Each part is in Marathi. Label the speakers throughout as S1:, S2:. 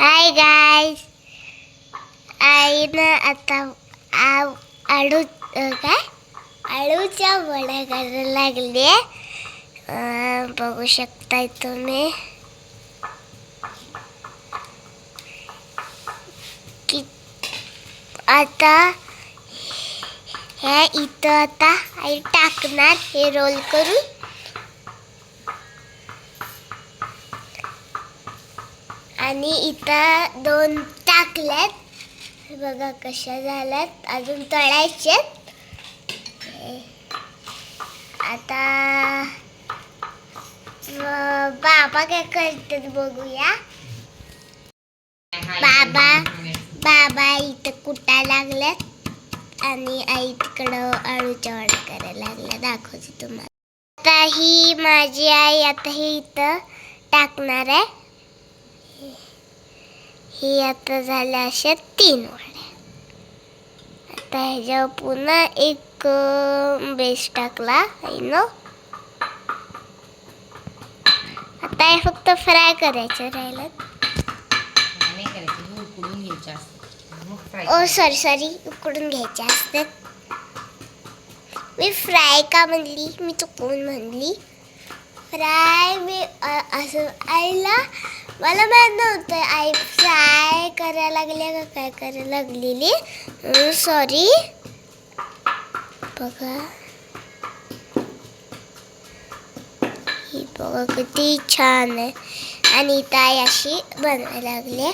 S1: हाय गाय आईनं आता आव आळू काय? आळूच्या वड्या करायला लागले अं, बघू शकताय तुम्ही. कि आता ह्या इथं आता आई टाकणार हे रोल करून. आणि इथं दोन टाकल्यात बघा कशा झाल्यात. अजून तळायच्यात आता बाबा काय करतात बघूया. बाबा बाबा इथं कुटा लागल्यात. आणि आई तिकडं अळूच्या वाट करायला लागल्या. दाखवते तुम्हाला. आता ही माझी आई आता हे इथं टाकणार आहे. ही आता झाल्या अशा तीन वड्या आता ह्याच्यावर पुन्हा एक बेस टाकला आईनं आता हे फक्त फ्राय करायचं राहिलं ओ सॉरी सॉरी उकडून घ्यायचे असतात. मी फ्राय का म्हणली? मी चुकवून म्हणली. फ्राय मी असं आईला मला माहीत नव्हतं. आई फ्राय करायला लागले का काय करायला लागलेली? सॉरी बघा. ही बघा किती छान आहे. आणि ताई अशी बनवायला लागले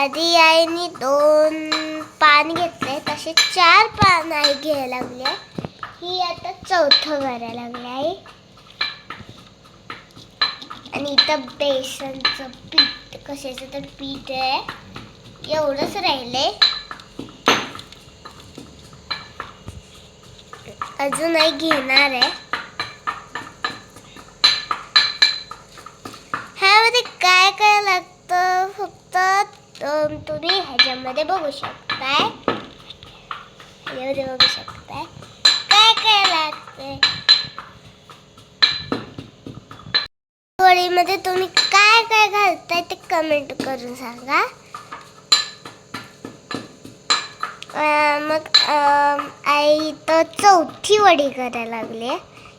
S1: आधी आईने दोन पान घेतले तसे चार पान आई घ्यायला लागले ही आता चौथं करायला लागले आई आणि इथं बेसनचं पीठ कशाचं तर पीठ आहे. एवढंच राहिले अजून घेणार आहे. ह्यामध्ये काय काय लागतं? फक्त तुम्ही ह्याच्यामध्ये बघू शकताय. ह्याच्यामध्ये बघू शकताय. काय काय लागतंय? पोळीमध्ये तुम्ही काय काय घालताय ते कमेंट करून सांगा. मग आई तर चौथी वडी करायला लागली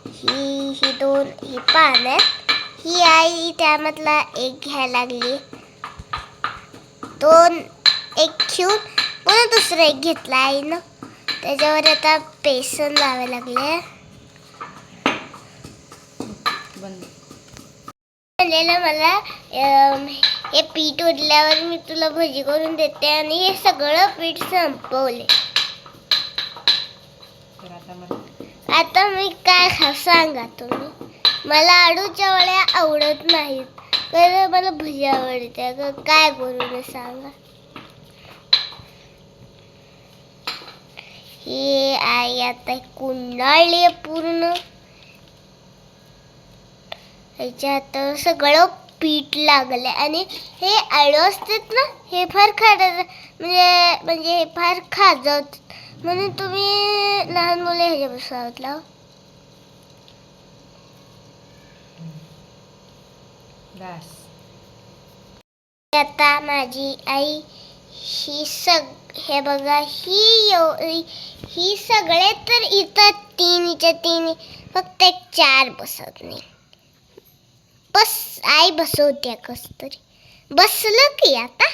S1: ही ही दोन ही पान आहेत. ही आई त्यामधला एक घ्यायला लागली. दोन एक घेऊन पुन्हा दुसरं एक घेतला आईनं. त्याच्यावर आता बेसन लावायला लागले
S2: बंद
S1: म्हणलेलं मला हे पीठ उरल्यावर मी तुला भजी करून देते आणि हे सगळं पीठ संपवले.
S2: आता
S1: मी काय खा सांगा तुम्ही? मला आळूच्या वड्या आवडत नाहीत. तर मला भजी आवडते तर काय करू मी सांगा? ही आई आता कुंडाळली पूर्ण. ह्याच्यात सगळं पीठ लागलं आणि हे आळू असतात ना हे फार खात म्हणजे म्हणजे हे फार खाजवत. म्हणून तुम्ही लहान मुले ह्याच्यापासून आहोत लाव. आता माझी आई ही सग हे बघा ही एव- ही सगळे तर इथं तीनच्या तीन फक्त एक चार बसत नाही. बस आई बसवते कस तरी बसलं की आता?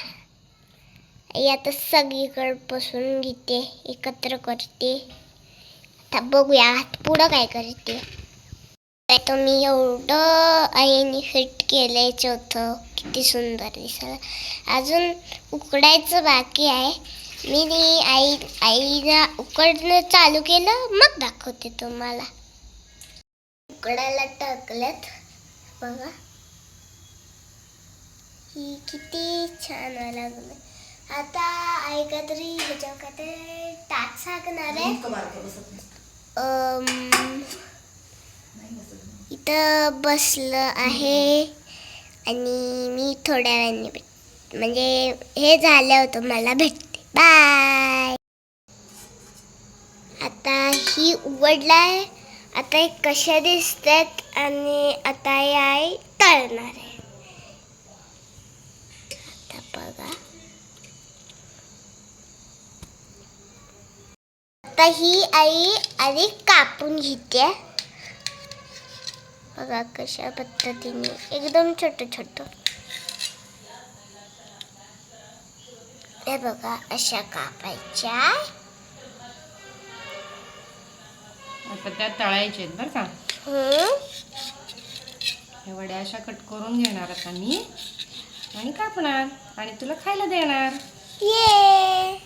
S1: आई आता सगळीकडे बसून घेते एकत्र करते. आता बघूया पुढं काय करते. आता मी एवढं आईने फिट केलंय चौथं. किती सुंदर दिसायला. अजून उकडायचं बाकी आहे. मी ती आई आईला उकडणं चालू केलं मग दाखवते तुम्हाला. उकडायला टाकल्यात. बघा. ही किती छान व्हायला लागलं. आता आई काहीतरी ह्याच्यावर काहीतरी टाच सांगणार आहे. इथं बसलं आहे आणि मी थोड्या वेळाने भेट म्हणजे हे झालं होतं मला भेटते. बाय. आता ही उघडला आहे. आता एक कशा दिसतात आणि आता हे आई तळणार आहे. आता बघा. आता ही आई आधी कापून घेते. बघा कशा पद्धतीने. एकदम छोट छोट. हे बघा अशा कापायच्या.
S2: आता त्या तळायचे आहेत बरं का. ह्या वड्या अशा कट करून घेणार आता मी. आणि कापणार. आणि तुला खायला देणार.
S1: ये.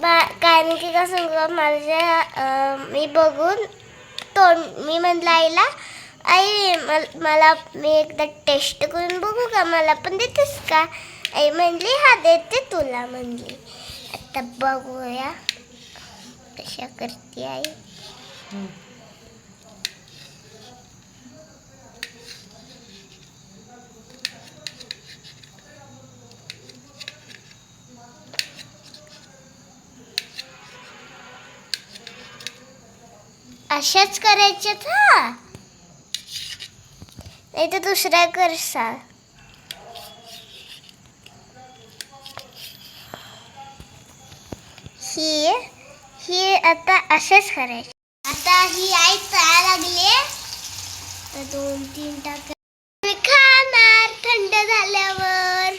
S1: बा कारण की का सांगू माझ्या मी बघून तोंड मी म्हणलं आईला आई मल- मला मी एकदा टेस्ट करून बघू का? मला पण देतेस का? आई म्हणली हा देते तुला. म्हणली आता बघूया कशा करते आई. अशाच करायचे हा नाही तर दुसऱ्या करसा ही ही आता असेच करायची आता ही आई तयार लागली तर दोन तीन टाक खाणार थंड झाल्यावर.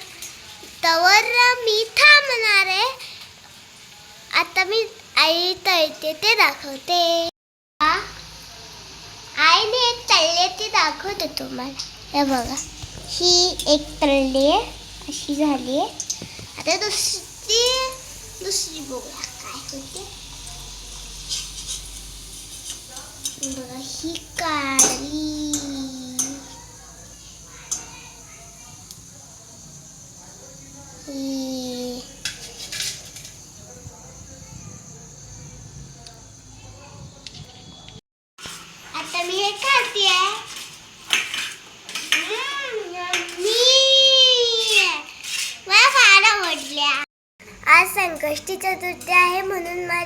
S1: तवर मी थांबणार आहे. आता मी आई तळते ते दाखवते. आईने एक तळले ते दाखवते तुम्हाला. हे बघा. ही एक तळली अशी झाली आता दुसरी दुसरी बघूया काय होते. बघा ही काढली. आता मी हे खाते. मला फार आवडल्या. आज संकष्टी चतुर्थी आहे म्हणून मा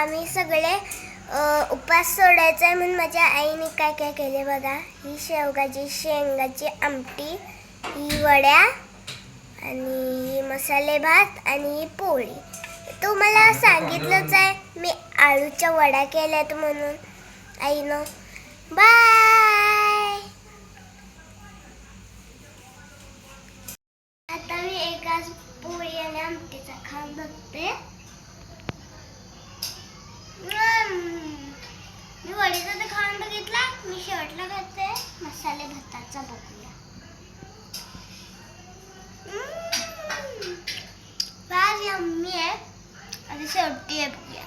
S1: आम्ही सगळे उपास उपवास सोडायचा आहे म्हणून माझ्या आईने काय काय केले बघा. ही शेवगाची शेंगाची आमटी ही वड्या आणि मसाले भात आणि पोळी. तुम्हाला सांगितलंच आहे मी आळूच्या वड्या केल्यात म्हणून. आईनं बाय आता मी एकाच पोळी आणि आमटीचा खाऊन बघते. मी वडीचा तर खाऊन बघितला मी शेवटला खाते. मसाले भाताचा बघूया. शेवटी आहे बघूया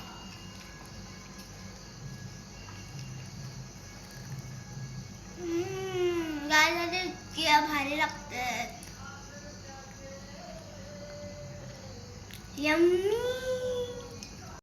S1: इतक्या भारी लागतात. यम्मी.